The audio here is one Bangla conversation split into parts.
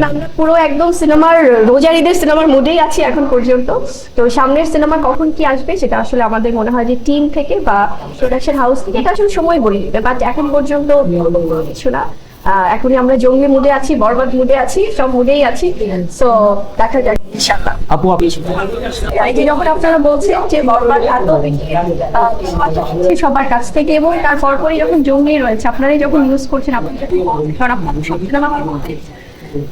এখন আমরা পুরো একদম সিনেমার রোজার ঈদের সিনেমার মুডেই আছি এখন পর্যন্ত। তো সামনের সিনেমা কখন কি আসবে সেটা আসলে আমাদের মনে হয় যে টিম থেকে বা প্রোডাকশন হাউস থেকে এটা আসলে সময় বলে। দিবে বাট এখন পর্যন্ত কিছু না। এখনই আমরা জঙ্গি মুডে আছি বরবাদ মুডে আছি সব মুডেই আছি। সো দেখা যাক ইনশাআল্লাহ। আপু আপনি এই যে যখন আপনারা বলছেন যে বরবাদ এত সবার কাছ থেকে এবং তার পরপরই যখন জঙ্গি রয়েছে আপনারাই যখন ইউজ করছেন সব সিনেমা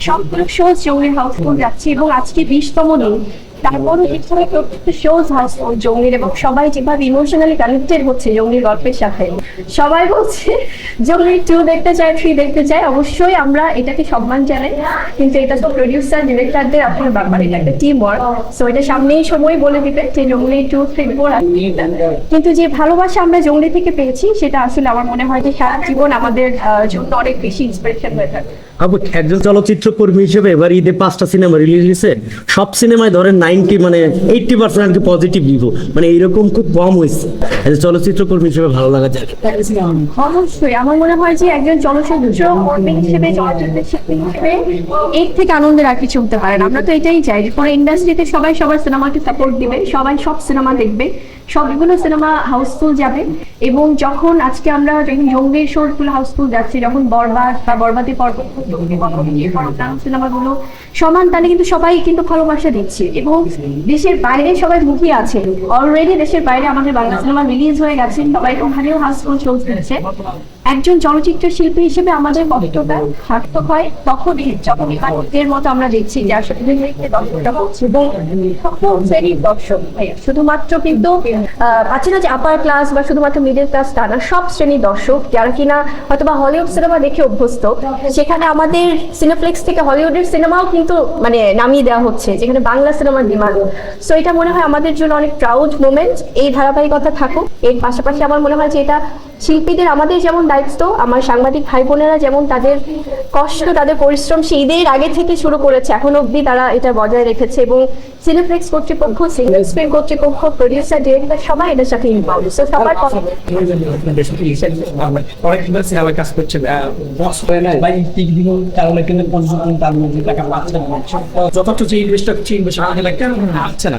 সবগুলো শোজ জঙ্গির হাউসফুল যাচ্ছে এবং আজকে বিশতম দিন। তারপরও এখানে প্রত্যেকটা শোজ হাউসফুল জঙ্গির এবং সবাই যেভাবে ইমোশনালি কানেক্টেড হচ্ছে জঙ্গির গল্পের সাথে, সবাই বলছে জঙ্গি টু দেখতে চায় থ্রি দেখতে চায় অবশ্যই আমরা এটাকে সম্মান জানাই, কিন্তু এটা তো প্রডিউসার ডিরেক্টরদের আপনার ব্যাপার এটা একটা টিম ওয়ার্ক সো এটা সামনেই সময় বলে দিবে যে জঙ্গলি টু থ্রি ফোর কিন্তু যে ভালোবাসা আমরা জঙ্গলি থেকে পেয়েছি, সেটা আসলে আমার মনে হয় যে সারা জীবন আমাদের জন্য অনেক বেশি ইন্সপিরেশন হয়ে থাকে। আপু একজন চলচ্চিত্র কর্মী হিসেবে এবার ঈদে পাঁচটা সিনেমা রিলিজ হয়েছে। সব সিনেমায় ধরেন নাইনটি মানে এইটটি পার্সেন্ট পজিটিভ রিভিউ মানে এইরকম খুব কম হয়েছে। এজ এ চলচ্চিত্র কর্মী হিসেবে ভালো লাগা যায়। অবশ্যই, আমার মনে হয় যে একজন হিসেবে এর থেকে আনন্দের আর কিছু হতে পারে আমরা তো এটাই চাই যে পুরো ইন্ডাস্ট্রিতে সবাই সবার সিনেমাকে সাপোর্ট দিবে, সবাই সব সিনেমা দেখবে, সবগুলো সিনেমা হাউসফুল যাবে এবং যখন আজকে আমরা যখন জঙ্গির হাউসফুল যাচ্ছে, যখন বরবাদ বা বরবাদী পর্ব সিনেমাগুলো সমান, তাহলে কিন্তু সবাই কিন্তু ভালোবাসা দিচ্ছে এবং দেশের বাইরে সবাই মুখিয়ে আছে। অলরেডি দেশের বাইরে আমাদের বাংলা সিনেমা রিলিজ হয়ে গেছে সবাই ওখানেও হাউসফুল চলছে। একজন চলচ্চিত্র শিল্পী হিসেবে আমাদের কষ্টটা সার্থক হয় তখনই যখন এর মতো আমরা দেখছি যে আসলে দর্শক শুধুমাত্র কিন্তু আছে না যে আপার ক্লাস বা শুধুমাত্র মিডল ক্লাস তা না সব শ্রেণির দর্শক, যারা কিনা হয়তো বা হলিউড সিনেমা দেখে অভ্যস্ত, সেখানে আমাদের সিনেপ্লেক্স থেকে হলিউডের সিনেমাও কিন্তু মানে নামিয়ে দেওয়া হচ্ছে, যেখানে বাংলা সিনেমার ডিমান্ড সো এটা মনে হয় আমাদের জন্য অনেক প্রাউড মোমেন্ট এই ধারাবাহিকতা থাকুক। এর পাশাপাশি আমার মনে হয় যে এটা শিল্পীদের আমাদের যেমন দায়িত্ব, আমার সাংবাদিক ভাই বোনেরা যেমন তাদের কষ্ট, তাদের পরিশ্রম, সেই ঈদের আগে থেকে শুরু করেছে, এখন অবধি তারা এটা বজায় রেখেছে এবং সিনেপ্লেক্স কর্তৃপক্ষ সিঙ্গেল স্ক্রিন কর্তৃপক্ষ প্রডিউসার ডিরেক্টর সবাই এটার সাথে ইনভলভ সো সবার কথা অনেক সিনেমায় কাজ করছেন বস হয়ে বা তিন দিন কারণে কিন্তু পঞ্চাশ তার মধ্যে টাকা পাচ্ছে না। যথেষ্ট যে ইনভেস্ট হচ্ছে ইনভেস্ট আগে লাগে কেন আসছে না।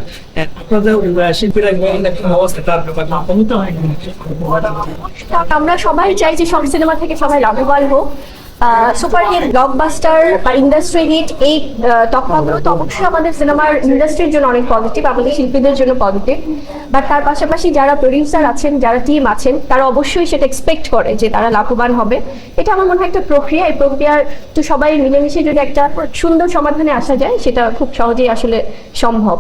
আপনাদের আহ, শিল্পীরা একটা অবস্থা তার ব্যাপার হয় আমরা সবাই চাই যে সব সিনেমা থেকে সবাই লাভবান হোক। সুপার হিট ব্লকবাস্টার বা ইন্ডাস্ট্রি হিট এই তকমাগুলো তো অবশ্যই আমাদের সিনেমার ইন্ডাস্ট্রির জন্য অনেক পজিটিভ আমাদের শিল্পীদের জন্য পজিটিভ বাট তার পাশাপাশি যারা প্রডিউসার আছেন, যারা টিম আছেন, তারা অবশ্যই সেটা এক্সপেক্ট করে যে তারা লাভবান হবে। এটা আমার মনে হয় একটা প্রক্রিয়া, এই প্রক্রিয়ার তো সবাই মিলেমিশে যদি একটা সুন্দর সমাধানে আসা যায়, সেটা খুব সহজেই আসলে সম্ভব।